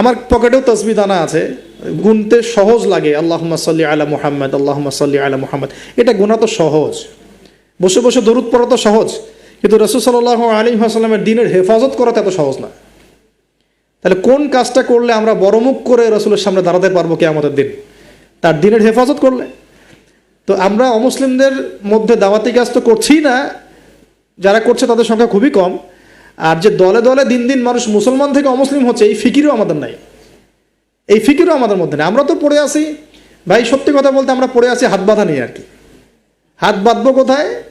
আমার পকেটেও তসবি দানা আছে। গুনতে সহজ লাগে আল্লাহ সাল্লি আলা মুহাম্মদ আল্লাহ সাল্লি আলা মুহাম্মদ। এটা গোনা তো সহজ। বসে বসে দরুদ পড়া তো সহজ। কিন্তু রসুল সাল্লাহ আলী হাসাল্লামের দিনের হেফাজত করা তো এত সহজ না। তাহলে কোন কাজটা করলে আমরা বড়মুখ করে রসুলের সামনে দাঁড়াতে পারব কে আমাদের দিন? তার দিনের হেফাজত করলে। তো আমরা অমুসলিমদের মধ্যে দাওয়াতি কাজ তো করছি না। যারা করছে তাদের সংখ্যা খুবই কম। আর যে দলে দলে দিন দিন মানুষ মুসলমান থেকে অমুসলিম হচ্ছে, এই ফিকিরও আমাদের নাই। এই ফিকিরও আমাদের মধ্যে নেই। আমরা তো পড়ে আসি ভাই, সত্যি কথা বলতে আমরা পড়ে আসি হাত বাঁধা নিয়ে আর কি। হাত বাঁধবো কোথায়?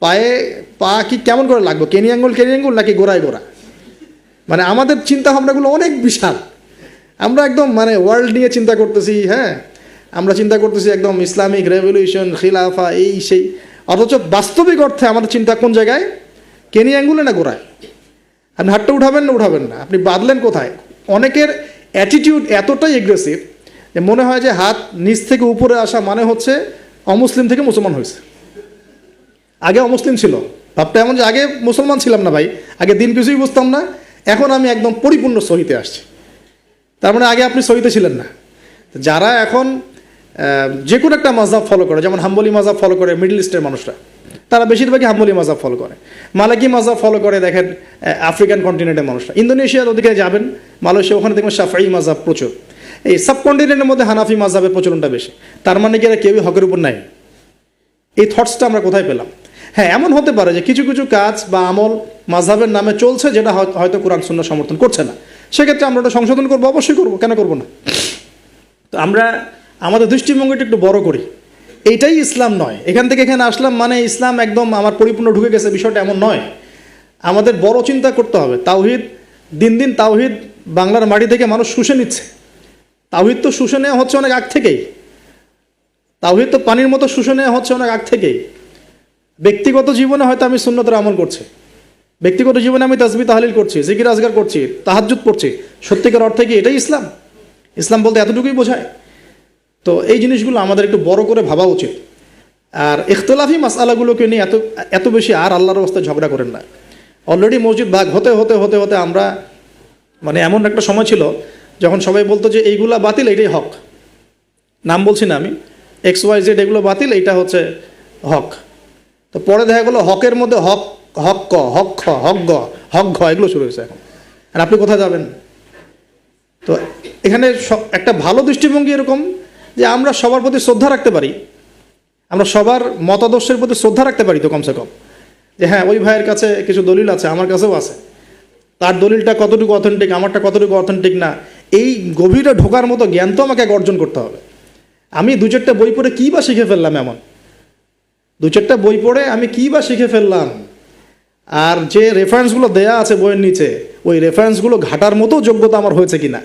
পায়ে পা কি কেমন করে লাগবে? কেনি আঙ্গুল কেনি আঙ্গুল নাকি গোড়ায় গোড়া? মানে আমাদের চিন্তা ভাবনাগুলো অনেক বিশাল। আমরা একদম মানে ওয়ার্ল্ড নিয়ে চিন্তা করতেছি হ্যাঁ? আমরা চিন্তা করতেছি একদম ইসলামিক রেভলিউশন খিলাফা, এই, সেই। অথচ বাস্তবিক অর্থে আমাদের চিন্তা কোন জায়গায়? কেনি আঙ্গুলে না গোড়ায়? আপনি হাতটা উঠাবেন না উঠাবেন না। আপনি বাঁধলেন কোথায়? অনেকের অ্যাটিটিউড এতটাই এগ্রেসিভ যে মনে হয় যে হাত নিচ থেকে উপরে আসা মানে হচ্ছে অমুসলিম থেকে মুসলমান হয়েছে। আগে অমুসলিম ছিল। ভাবটা এমন যে আগে মুসলমান ছিলাম না ভাই। আগে দিন কিছুই বুঝতাম না। এখন আমি একদম পরিপূর্ণ সহিতে আসছি। তার মানে আগে আপনি সহিতে ছিলেন না। যারা এখন যে কোনো একটা মাজাব ফলো করে, যেমন হাম্বলি মাজাব ফলো করে মিডল ইস্টের মানুষরা। তারা বেশিরভাগই হাম্বলি মাজাব ফলো করে। মালাকি মাজাব ফলো করে, দেখেন আফ্রিকান কন্টিনেন্টের মানুষরা। ইন্দোনেশিয়ার ওদিকে যাবেন, মালয়েশিয়া, ওখানে দেখবেন সাফাই মাজাব প্রচুর। এই সাবকন্টিনেন্টের মধ্যে হানাফি মাজাবের প্রচলনটা বেশি। তার মানে কি, এরা কেউই হকের উপর নাই। এই থটসটা আমরা কোথায় পেলাম? হ্যাঁ এমন হতে পারে যে কিছু কিছু কাজ বা আমল মাঝহাবের নামে চলছে, যেটা হয়তো কোরআন শূন্য সমর্থন করছে না। সেক্ষেত্রে আমরা ওটা সংশোধন করব, অবশ্যই করব, কেন করব না? তো আমরা, আমাদের দৃষ্টিভঙ্গিটা একটু বড় করি। এইটাই ইসলাম নয়। এখান থেকে এখানে আসলাম মানে ইসলাম একদম আমার পরিপূর্ণ ঢুকে গেছে, বিষয়টা এমন নয়। আমাদের বড় চিন্তা করতে হবে। তাওহিদ, দিন দিন তাওহিদ বাংলার মাটি থেকে মানুষ শুষে নিচ্ছে। তাওহিদ তো শুষে নেওয়া হচ্ছে অনেক আগ থেকেই। তাওহিদ তো পানির মতো শুষে নেওয়া হচ্ছে অনেক আগ থেকেই। ব্যক্তিগত জীবনে হয়তো আমি সুন্নতের আমল করছি। ব্যক্তিগত জীবনে আমি তাসবি তাহলিল করছি, জিকির আজগার করছি, তাহাজ্জুদ পড়ছি। সত্যিকার অর্থে কি এটাই ইসলাম? ইসলাম বলতে এতটুকুই বোঝায়। তো এই জিনিসগুলো আমাদের একটু বড় করে ভাবা উচিত। আর ইখতলাফি মাসালাগুলোকে নিয়ে এত এত বেশি আর আল্লাহর অবস্থায় ঝগড়া করেন না। অলরেডি মসজিদ ভাগ হতে হতে হতে হতে আমরা মানে এমন একটা সময় ছিল যখন সবাই বলতো যে এইগুলা বাতিল, এটাই হক। নাম বলছি না আমি। এক্স ওয়াই জেড এগুলো বাতিল, এইটা হচ্ছে হক। তো পরে দেখা গেলো হকের মধ্যে হক হক ক, হক খ, হক গ, হক ঘ, এগুলো শুরু হয়েছে। এখন আর আপনি কোথায় যাবেন? তো এখানে একটা ভালো দৃষ্টিভঙ্গি এরকম যে আমরা সবার প্রতি শ্রদ্ধা রাখতে পারি। আমরা সবার মতাদর্শের প্রতি শ্রদ্ধা রাখতে পারি তো কমসে কম। যে হ্যাঁ ওই ভাইয়ের কাছে কিছু দলিল আছে, আমার কাছেও আছে। তার দলিলটা কতটুকু অথেন্টিক আমারটা কতটুকু অথেন্টিক না, এই গভীরে ঢোকার মতো জ্ঞান তো আমাকে অর্জন করতে হবে। আমি দু চারটা বই পড়ে কী বা শিখে ফেললাম এমন? দু চারটা বই পড়ে আমি কী বা শিখে ফেললাম? আর যে রেফারেন্সগুলো দেয়া আছে বইয়ের নিচে, ওই রেফারেন্সগুলো ঘাটার মতো যোগ্যতা আমার হয়েছে কিনা?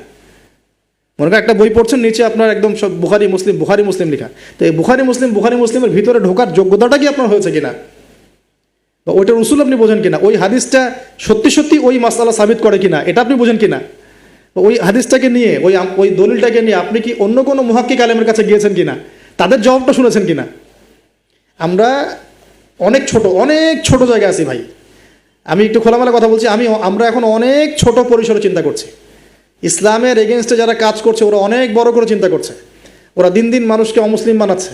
মনে করেন একটা বই পড়ছেন, নিচে আপনার একদম সব বুখারি, মুসলিম বুখারি, মুসলিম লেখা। তো এই বুখারি, মুসলিম, বুখারি, মুসলিমের ভিতরে ঢোকার যোগ্যতাটা কি আপনার হয়েছে কিনা? বা ওইটার উসুল আপনি বোঝেন কিনা? ওই হাদিসটা সত্যি সত্যি ওই মাসালা সাবিত করে কিনা? এটা আপনি বোঝেন কিনা? ওই হাদিসটাকে নিয়ে, ওই ওই দলিলটাকে নিয়ে আপনি কি অন্য কোনো মুহাক্কিক আলেমের কাছে গিয়েছেন কিনা? তাদের জবাবটা শুনেছেন কিনা? আমরা অনেক ছোট অনেক ছোট জায়গায় আছি ভাই। আমি একটু খোলামেলা কথা বলছি, আমি, আমরা এখন অনেক ছোট পরিসরে চিন্তা করছি। ইসলামের এগেনস্টে যারা কাজ করছে, ওরা অনেক বড় করে চিন্তা করছে। ওরা দিন দিন মানুষকে অমুসলিম বানাচ্ছে।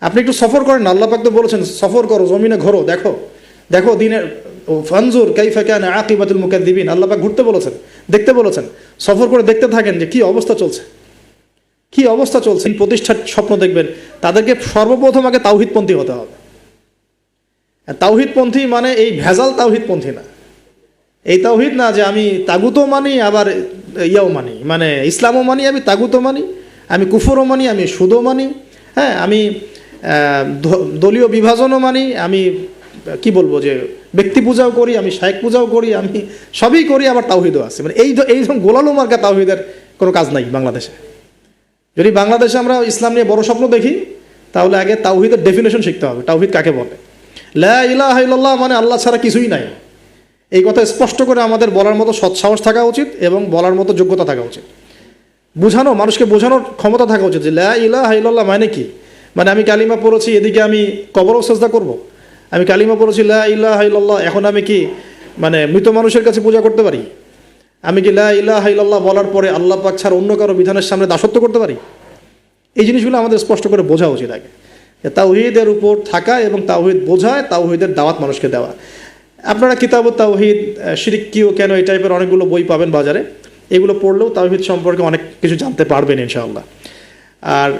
আপনি একটু সফর করেন, আল্লাহ পাক তো বলেছেন, সফর করো, জমিনে ঘোরো, দেখো। দেখো দিনের ফানজুর কাইফা কেন আকিবাতুল মুকাদ্দিবিন, আল্লাহ পাক ঘুরতে বলেছেন, দেখতে বলেছেন। সফর করে দেখতে থাকেন যে কি অবস্থা চলছে। কি অবস্থা চলছে। প্রতিষ্ঠার স্বপ্ন দেখবেন, তাদেরকে সর্বপ্রথম আগে তাওহিদপন্থী হতে হবে। তাওহিদপন্থী মানে এই ভেজাল তাওহিদপন্থী না। এই তাওহিদ না যে আমি তাগুতও মানি, আবার ইয়াও মানি। মানে ইসলামও মানি, আমি তাগুতও মানি, আমি কুফরও মানি, আমি সুদও মানি হ্যাঁ আমি দলীয় বিভাজনও মানি, আমি, কি বলব যে, ব্যক্তি পূজাও করি, আমি শায়েক পূজাও করি, আমি সবই করি, আবার তাওহিদও আছে। মানে এই এই গোলালো মার্কা তাওহিদের কোনো কাজ নাই বাংলাদেশে। যদি বাংলাদেশে আমরা ইসলাম নিয়ে বড় স্বপ্ন দেখি, তাহলে আগে তাওহিদের ডেফিনেশন শিখতে হবে। তাওহিদ কাকে বলে? লা ইলাহা মানে আল্লাহ ছাড়া কিছুই নাই। এই কথা স্পষ্ট করে আমাদের বলার মতো সৎসাহস থাকা উচিত এবং বলার মতো যোগ্যতা থাকা উচিত। বোঝানো, মানুষকে বোঝানোর ক্ষমতা থাকা উচিত যে লা ইলাহা ইল্লাল্লাহ মানে কি? মানে আমি কালিমা পড়েছি, এদিকে আমি কবরও চেষ্টা করব। আমি কালিমা পড়েছি, লা ইলাহা ইল্লাল্লাহ, এখন আমি কি মানে মৃত মানুষের কাছে পূজা করতে পারি? আমি কি লা ইলাহা ইল্লাল্লাহ বলার পরে আল্লাহ পাক ছাড়া অন্য কারও বিধানের সামনে দাসত্ব করতে পারি? এই জিনিসগুলো আমাদের স্পষ্ট করে বোঝা উচিত আগে। তাওহিদের উপর থাকা এবং তাওহিদ বোঝায় তাওহিদের দাওয়াত মানুষকে দেওয়া। আপনারা কিতাব তাওহিদ শিরিক কিও কেন এই টাইপের অনেকগুলো বই পাবেন বাজারে? এগুলো পড়লেও তাওহিদ সম্পর্কে অনেক কিছু জানতে পারবেন ইনশাআল্লাহ। আর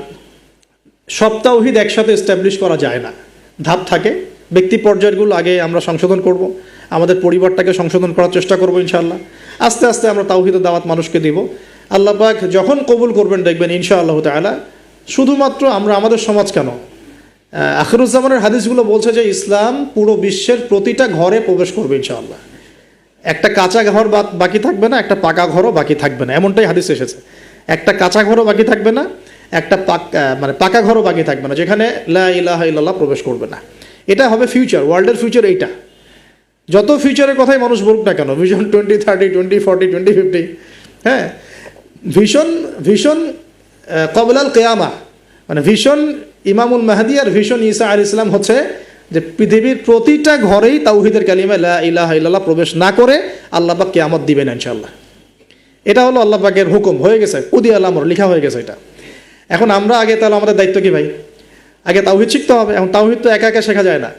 সব তাওহিদ একসাথে এস্টাবলিশ করা যায় না। ধাপ থাকে, ব্যক্তি পর্যায়গুলো আগে আমরা সংশোধন করব, আমাদের পরিবারটাকে সংশোধন করার চেষ্টা করব ইনশাআল্লাহ। আস্তে আস্তে আমরা তাওহিদের দাওয়াত মানুষকে দিব। আল্লাহ পাক যখন কবুল করবেন দেখবেন ইনশাআল্লাহ তাআলা, শুধুমাত্র আমরা আমাদের সমাজ কেন আখিরুজ্জামানের হাদিসগুলো বলছে যে ইসলাম পুরো বিশ্বের প্রতিটা ঘরে প্রবেশ করবে ইনশাআল্লাহ। একটা কাঁচা ঘর বাকি থাকবে না, একটা পাকা ঘরও বাকি থাকবে না। এমনটাই হাদিস এসেছে। একটা কাঁচা ঘরও বাকি থাকবে না, একটা পাকা মানে পাকা ঘরও বাকি থাকবে না, যেখানে লা প্রবেশ করবে না। এটা হবে ফিউচার ওয়ার্ল্ডের ফিউচার এইটা। যত ফিউচারের কথাই মানুষ বলুক না কেন vision twenty thirty twenty forty twenty fifty হ্যাঁ? ভীষণ ভীষণ কবলাল কেয়ামা মানে ভীষণ ইমামুল মাহাদি আর ভীষণ ইসা আল ইসলাম হচ্ছে যে পৃথিবীর প্রতিটা ঘরেই তাওহিদের কালিমা ইলাহা ইল্লাল্লাহ প্রবেশ না করে আল্লাহ পাক কেয়ামত দিবেন ইনশাল্লাহ এটা হলো আল্লাহ পাকের হুকুম, হয়ে গেছে কুদি আল্লামর লেখা হয়ে গেছে এটা। এখন আমরা আগে তাহলে আমাদের দায়িত্ব কি ভাই? আগে তাওহিদ শিখতে হবে, এখন তাওহিদ তো একা একা শেখা যায় না।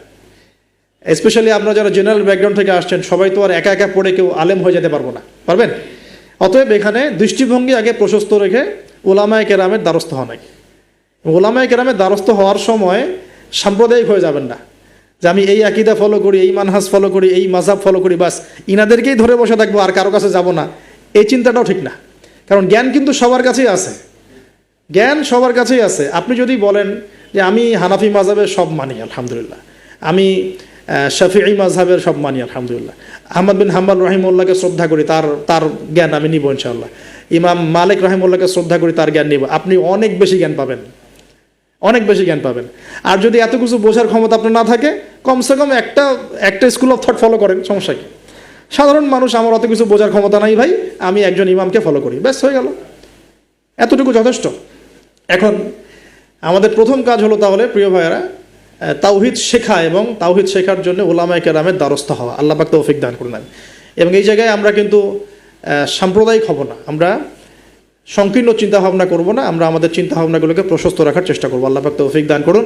স্পেশালি আমরা যারা জেনারেল ব্যাকগ্রাউন্ড থেকে আসছেন, সবাই তো আর একা একা পড়ে কেউ আলেম হয়ে যেতে পারব না, পারবেন? অতএব এখানে দৃষ্টিভঙ্গি আগে প্রশস্ত রেখে ওলামায় কেরামের দ্বারস্থ হওয়া নাকি ওলামায় কেরামের দ্বারস্থ হওয়ার সময় সাম্প্রদায়িক হয়ে যাবেন না। যে আমি এই আকিদা ফলো করি, এই মানহাজ ফলো করি, এই মাঝাব ফলো করি, বাস ইনাদেরকেই ধরে বসে থাকব, আর কারও কাছে যাব না। এই চিন্তাটাও ঠিক না। কারণ জ্ঞান কিন্তু সবার কাছেই আছে। জ্ঞান সবার কাছেই আছে। আপনি যদি বলেন যে আমি হানাফি মাঝাবের সব মানি, আলহামদুলিল্লাহ। আমি শাফিঈ মাঝহাবের সব মানি, আলহামদুলিল্লাহ। আহমদ বিন হাম্বাল রহিমুল্লাহকে শ্রদ্ধা করি, তার তার জ্ঞান আমি নিব ইনশাল্লাহ ইমাম মালিক রহিমুল্লাহকে শ্রদ্ধা করি, তার জ্ঞান নিব। আপনি অনেক বেশি জ্ঞান পাবেন। অনেক বেশি জ্ঞান পাবেন। আর যদি এত কিছু বোঝার ক্ষমতা আপনার না থাকে, কমসে কম একটা একটা স্কুল অফ থট ফলো করেন, সমস্যা কি? সাধারণ মানুষ আমার অত কিছু বোঝার ক্ষমতা নাই ভাই, আমি একজন ইমামকে ফলো করি। ব্যাস, হয়ে গেল। এতটুকু যথেষ্ট। এখন আমাদের প্রথম কাজ হলো তাহলে, প্রিয় ভাইয়েরা তাওহিদ শেখা এবং তাওহিদ শেখার জন্য ওলামায় কেরামের দ্বারস্থ হওয়া। আল্লাহ পাক তৌফিক দান করে নেন এবং এই জায়গায় আমরা কিন্তু সাম্প্রদায়িক হব না। আমরা সংকীর্ণ চিন্তাভাবনা করব না, আমরা আমাদের চিন্তাভাবনাগুলোকে প্রশস্ত রাখার চেষ্টা করব। আল্লাহ পাক তৌফিক দান করুন।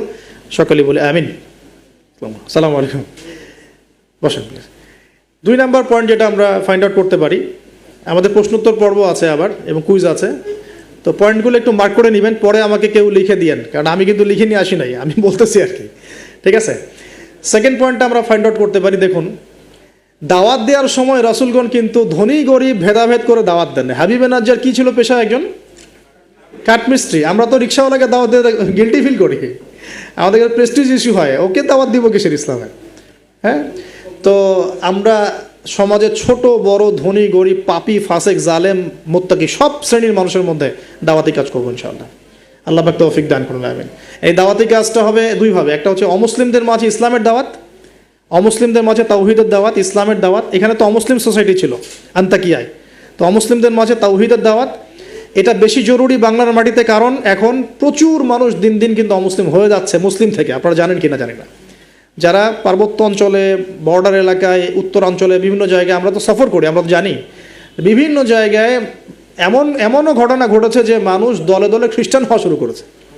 সকলেই বলে আমিন। সালাম আলাইকুম। বসেন দুই নাম্বার পয়েন্ট যেটা আমরা ফাইন্ড আউট করতে পারি, আমাদের প্রশ্নোত্তর পর্ব আছে আবার, এবং কুইজ আছে। তো পয়েন্টগুলো একটু মার্ক করে নেবেন, পরে আমাকে কেউ লিখে দিয়েন, কারণ আমি কিন্তু লিখে নিয়ে আসি নাই, আমি বলতেছি আর কি। ঠিক আছে? সেকেন্ড পয়েন্টটা আমরা ফাইন্ড আউট করতে পারি, দেখুন। দাওয়াত দেওয়ার সময় রাসুলগণ কিন্তু ধনী, গরিব, ভেদাভেদ করে দাওয়াত দেন হাবিবে নাজ্জার কি ছিল পেশা একজন? কাঠমিস্ত্রি। আমরা তো রিক্সাওয়ালাকে দাওয়াত দিয়ে গিলটি ফিল করি। আমাদের প্রেস্টিজ ইস্যু হয়। ওকে দাওয়াত দিব কিসের ইসলামে হ্যাঁ? তো আমরা সমাজে ছোট, বড়, ধনী, গরিব, পাপি, ফাসেক, জালেম, মোত্তাকি সব শ্রেণির মানুষের মধ্যে দাওয়াতি কাজ করব ইনশাআল্লাহ। আল্লাহ পাক তৌফিক দান করুন, আমিন। এই দাওয়াতি কাজটা হবে দুইভাবে। একটা হচ্ছে অমুসলিমদের মাঝে ইসলামের দাওয়াত অমুসলিমদের মাঝে তাওহিদের দাওয়াত, ইসলামের দাওয়াত, এখানে তো অমুসলিম সোসাইটি ছিল, আন্তাকিয়ায়। তো অমুসলিমদের মাঝে তাওহিদের দাওয়াত, এটা বেশি জরুরি বাংলার মাটিতে কারণ এখন প্রচুর মানুষ দিন দিন কিন্তু অমুসলিম হয়ে যাচ্ছে, মুসলিম থেকে, আপনারা জানেন কি না জানি না। যারা পার্বত্য অঞ্চলে, বর্ডার এলাকায়, উত্তরাঞ্চলে, বিভিন্ন জায়গায় আমরা তো সফর করি, আমরা তো জানি। বিভিন্ন জায়গায় এমন, এমনও ঘটনা ঘটেছে যে মানুষ দলে দলে খ্রিস্টান হওয়া শুরু করেছে।